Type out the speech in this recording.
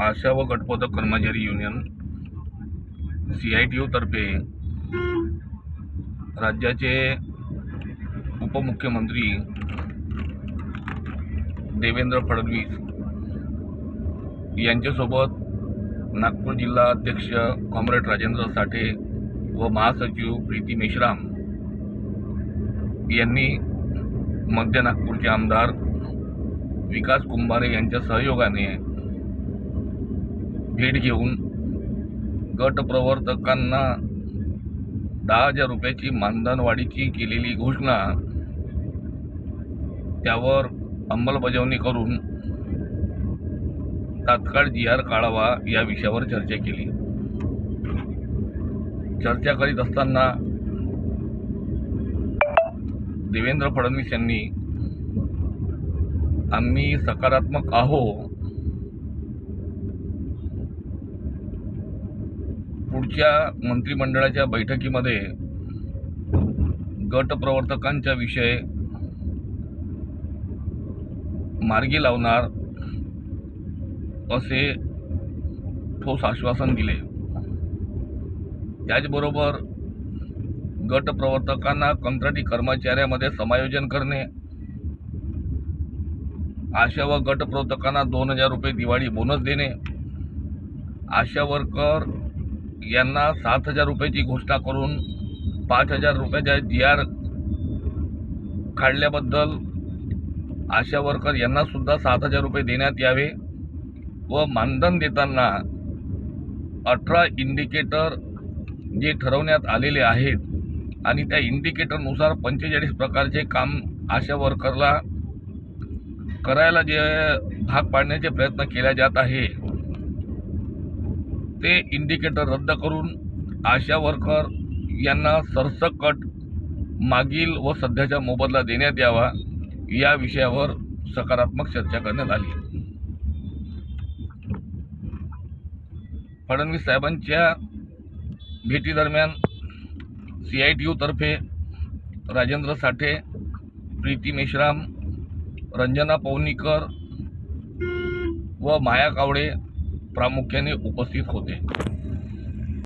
आशा व गटबोधक कर्मचारी युनियन सी आय टी तर्फे राज्याचे उपमुख्यमंत्री देवेंद्र फडणवीस यांच्यासोबत नागपूर जिल्हा अध्यक्ष कॉम्रेड राजेंद्र साठे व महासचिव प्रीती मेश्राम यांनी मध्य नागपूरचे आमदार विकास कुंभारे यांच्या सहयोगाने भेट घेऊन गट प्रवर्तकांना दहा हजार रुपयाची मानधनवाढीची केलेली घोषणा त्यावर अंमलबजावणी करून तात्काळ जी आर काढावा या विषयावर चर्चा केली. चर्चा करीत असताना देवेंद्र फडणवीस यांनी आम्ही सकारात्मक आहो पुढच्या मंत्रिमंडळाच्या बैठकीमध्ये गट प्रवर्तकांचा विषय मार्गी लावणार असे ठोस आश्वासन दिले. त्याचबरोबर गट प्रवर्तकांना कंत्राटी कर्मचाऱ्यामध्ये समायोजन करणे आशा व गट प्रवर्तकांना दोन हजार रुपये दिवाळी बोनस देणे आशा वर्कर यांना सात हजार रुपयाची घोषणा करून पाच हजार रुपयाच्या जी आर काढल्याबद्दल आशा वर्कर यांनासुद्धा सात हजार रुपये देण्यात यावे व मानधन देताना अठरा इंडिकेटर जे ठरवण्यात आलेले आहेत आणि त्या इंडिकेटरनुसार पंचेचाळीस प्रकारचे काम आशा वर्करला करायला जे भाग पाडण्याचे प्रयत्न केला जात आहे. ते इंडिकेटर रद्द करून आशा वर्कर यांना सरसकट मागील व सध्याचा मोबदला देण्यात यावा या विषयावर सकारात्मक चर्चा करण्यात आली. फडणवीस साहेबांच्या भेटीदरम्यान सी आय टी यूतर्फे राजेंद्र साठे प्रीती मेश्राम रंजना पवनीकर व माया कावडे प्रामुख्याने उपस्थित होते.